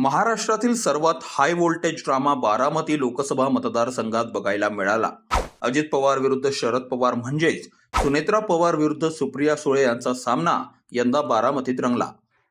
महाराष्ट्रातील सर्वात high voltage drama Baramati Lok Sabha मतदारसंघात बघायला मिळाला. अजित पवार विरुद्ध शरद पवार म्हणजेच सुनेत्रा पवार विरुद्ध सुप्रिया सुळे यांचा सामना यंदा बारामतीत रंगला.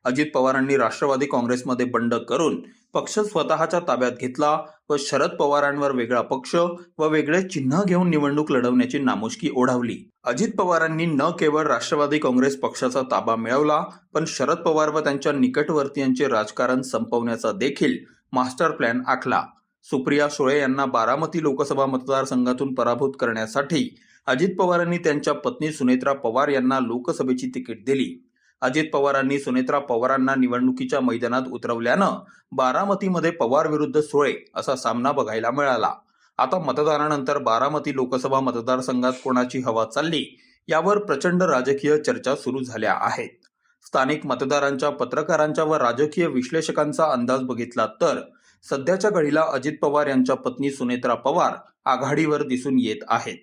अजित पवारांनी राष्ट्रवादी काँग्रेसमध्ये बंड करून पक्ष स्वतःच्या ताब्यात घेतला व शरद पवारांवर वेगळा पक्ष व वेगळे चिन्ह घेऊन निवडणूक लढवण्याची नामुष्की ओढावली. अजित पवारांनी न केवळ राष्ट्रवादी काँग्रेस पक्षाचा ताबा मिळवला पण शरद पवार व त्यांच्या निकटवर्तीयांचे राजकारण संपवण्याचा देखील मास्टर प्लॅन आखला. सुप्रिया सुळे यांना बारामती लोकसभा मतदारसंघातून पराभूत करण्यासाठी अजित पवारांनी त्यांच्या पत्नी सुनेत्रा पवार यांना लोकसभेची तिकीट दिली. अजित पवारांनी सुनेत्रा पवारांना निवडणुकीच्या मैदानात उतरवल्यानं बारामतीमध्ये पवार विरुद्ध सुळे असा सामना बघायला मिळाला. आता मतदानानंतर बारामती लोकसभा मतदारसंघात कोणाची हवा चालली यावर प्रचंड राजकीय चर्चा सुरू झाल्या आहेत. स्थानिक मतदारांच्या पत्रकारांच्या व राजकीय विश्लेषकांचा अंदाज बघितला तर सध्याच्या घडीला अजित पवार यांच्या पत्नी सुनेत्रा पवार आघाडीवर दिसून येत आहेत.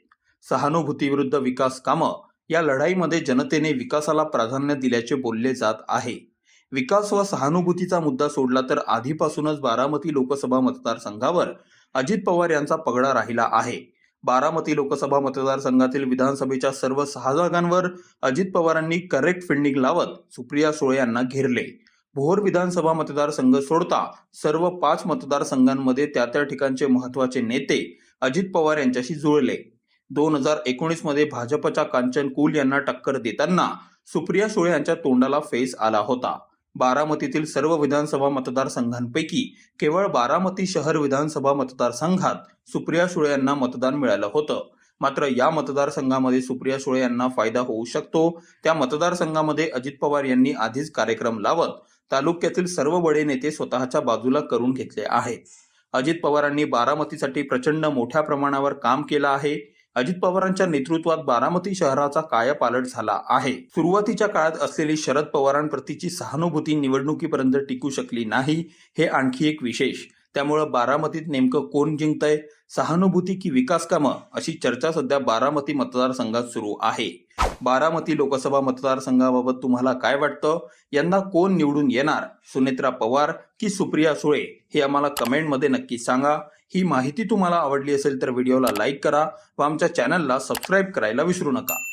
सहानुभूतीविरुद्ध विकास कामं या लढाईमध्ये जनतेने विकासाला प्राधान्य दिल्याचे बोलले जात आहे. विकास व सहानुभूतीचा मुद्दा सोडला तर आधीपासूनच बारामती लोकसभा मतदारसंघावर अजित पवार यांचा पगडा राहिला आहे. बारामती लोकसभा मतदारसंघातील विधानसभेच्या सर्व सहा जागांवर अजित पवारांनी करेक्ट फिल्डिंग लावत सुप्रिया सुळे यांना घेरले. भोर विधानसभा मतदारसंघ सोडता सर्व पाच मतदारसंघांमध्ये त्या त्या ठिकाणचे महत्त्वाचे नेते अजित पवार यांच्याशी जुळले. दोन हजार एकोणीसमध्ये भाजपच्या कांचन कुल यांना टक्कर देताना सुप्रिया सुळे यांच्या तोंडाला फेस आला होता. बारामतीतील सर्व विधानसभा मतदारसंघांपैकी केवळ बारामती शहर विधानसभा मतदारसंघात सुप्रिया सुळे यांना मतदान मिळालं होतं. मात्र या मतदारसंघामध्ये सुप्रिया सुळे यांना फायदा होऊ शकतो. त्या मतदारसंघामध्ये अजित पवार यांनी आधीच कार्यक्रम लावत तालुक्यातील सर्व बडे नेते स्वतःच्या बाजूला करून घेतले आहेत. अजित पवारांनी बारामतीसाठी प्रचंड मोठ्या प्रमाणावर काम केलं आहे. अजित पवारांच्या नेतृत्वात बारामती शहराचा कायापालट झाला आहे. सुरुवातीच्या काळात असलेली शरद पवारांप्रतीची सहानुभूती निवडणुकीपर्यंत टिकू शकली नाही हे आणखी एक विशेष. त्यामुळं बारामतीत नेमकं कोण जिंकतंय? सहानुभूती की विकास कामं? अशी चर्चा सध्या बारामती मतदारसंघात सुरू आहे. बारामती लोकसभा मतदारसंघाबाबत तुम्हाला काय वाटतं? यंदा कोण निवडून येणार? सुनेत्रा पवार की सुप्रिया सुळे? हे आम्हाला कमेंटमध्ये नक्की सांगा. ही माहिती तुम्हाला आवडली असेल तर व्हिडिओला लाईक करा व आमच्या चॅनलला सबस्क्राईब करायला विसरू नका.